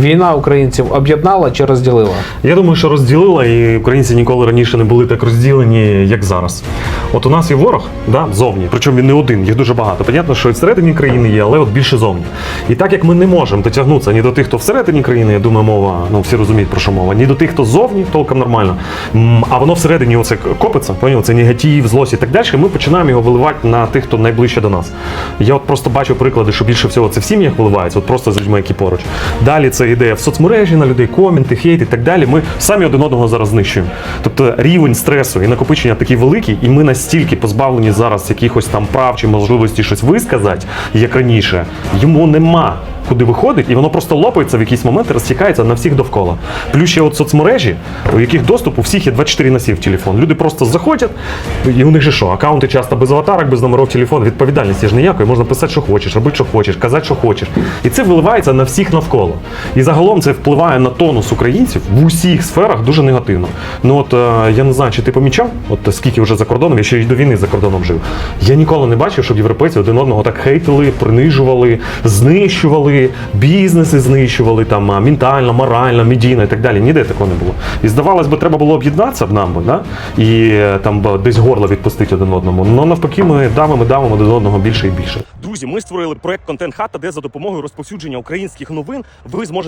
Війна українців об'єднала чи розділила? Я думаю, що розділила, і українці ніколи раніше не були так розділені, як зараз. От у нас є ворог, да, зовні, причому він не один, їх дуже багато. Понятно, що і всередині країни є, але от більше зовні. І так як ми не можемо дотягнутися ні до тих, хто всередині країни, я думаю, мова, ну всі розуміють про що мова, ні до тих, хто зовні, толком нормально. А воно всередині оце копиться, поняв, це негатив, злость і так далі. Ми починаємо його виливати на тих, хто найближче до нас. Я от просто бачу приклади, що більше всього це в сім'ях виливається, от просто з людьми, які поруч. Далі це ідея в соцмережі на людей, коменти, хейт і так далі. Ми самі один одного зараз знищуємо. Тобто рівень стресу і накопичення такий великий, і ми настільки позбавлені зараз якихось там прав чи можливості щось висказати, як раніше, йому нема. Куди виходить, і воно просто лопається в якийсь момент розтікається на всіх довкола. Плюс ще от соцмережі, у яких доступ у всіх є 24 на 7 в телефон. Люди просто заходять, і у них же що? Акаунти часто без аватарок, без номерів телефону, відповідальності ж ніякої. Можна писати, що хочеш, робити, що хочеш, казати, що хочеш. І це виливається на всіх навколо. І загалом це впливає на тонус українців в усіх сферах дуже негативно. Ну от е, я не знаю, чи ти помічав, от скільки вже за кордоном, я ще й до війни за кордоном жив. Я ніколи не бачив, щоб європейці один одного так хейтили, принижували, знищували, бізнеси знищували там ментально, морально, медійно і так далі. Ніде такого не було. І здавалось би, треба було об'єднатися б нам, да? і е, там десь горло відпустити один одному. Ну навпаки, ми давимо, давимо один одного більше і більше. Друзі, ми створили проект Контент Хата, де за допомогою розповсюдження українських новин ви зможете